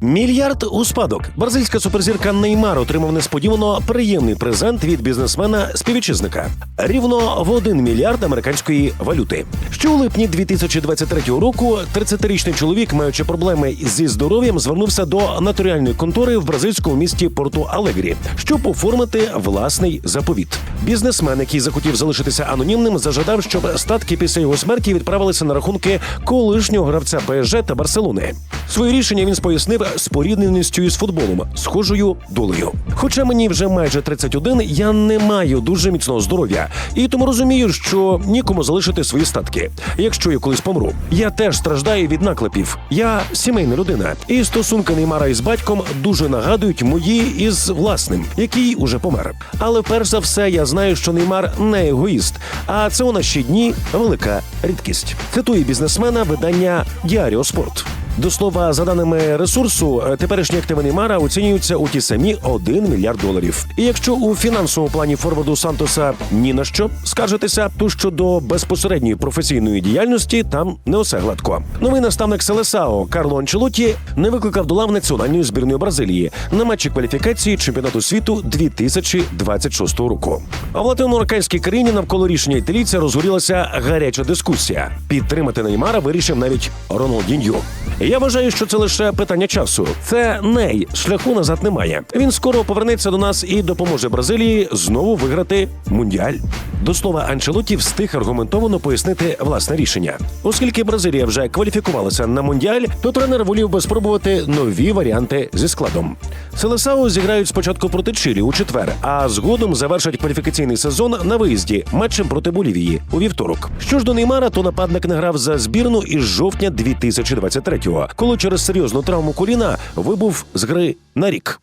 Мільярд у спадок. Бразильська суперзірка Неймар отримав несподівано приємний презент від бізнесмена співвітчизника. Рівно в 1 мільярд американської валюти. Ще у липні 2023 року 30-річний чоловік, маючи проблеми зі здоров'ям, звернувся до нотаріальної контори в бразильському місті Порту Алегрі, щоб оформити власний заповіт. Бізнесмен, який захотів залишитися анонімним, зажадав, щоб статки після його смерті відправилися на рахунки колишнього гравця ПСЖ та Барселони. Своє рішення він пояснив спорідненістю із футболом, схожою долею. Хоча мені вже майже 31, я не маю дуже міцного здоров'я, і тому розумію, що нікому залишити свої статки. Якщо я колись помру, я теж страждаю від наклепів. Я сімейна людина, і стосунки Неймара із батьком дуже нагадують мої із власним, який уже помер. Але перш за все, я знаю, що Неймар не егоїст, а це у наші дні велика рідкість. Цитує бізнесмена видання Діаріо Спорт. До слова, за даними ресурсу, е, теперішні активи Неймара оцінюються у ті самі 1 мільярд доларів. І якщо у фінансовому плані форварду Сантоса ні на що скажетеся, то щодо безпосередньої професійної діяльності там не усе гладко. Новий наставник Селесао Карло Анчелоті не викликав до лав національної збірної Бразилії на матчі кваліфікації чемпіонату світу 2026 року. А в латиноамериканській країні навколо рішення італійця розгорілася гаряча дискусія. Підтримати Неймара вирішив навіть Роналдіньо. Я вважаю, що це лише питання часу. Це ней шляху назад немає. Він скоро повернеться до нас і допоможе Бразилії знову виграти мундіаль. До слова, Анчелоті встиг аргументовано пояснити власне рішення. Оскільки Бразилія вже кваліфікувалася на мундіаль, то тренер волів би спробувати нові варіанти зі складом. Селесао зіграють спочатку проти Чилі у четвер, а згодом завершать кваліфікаційний сезон на виїзді матчем проти Болівії у вівторок. Що ж до Неймара, то нападник не грав за збірну із жовтня 2023-го, коли через серйозну травму коліна вибув з гри на рік.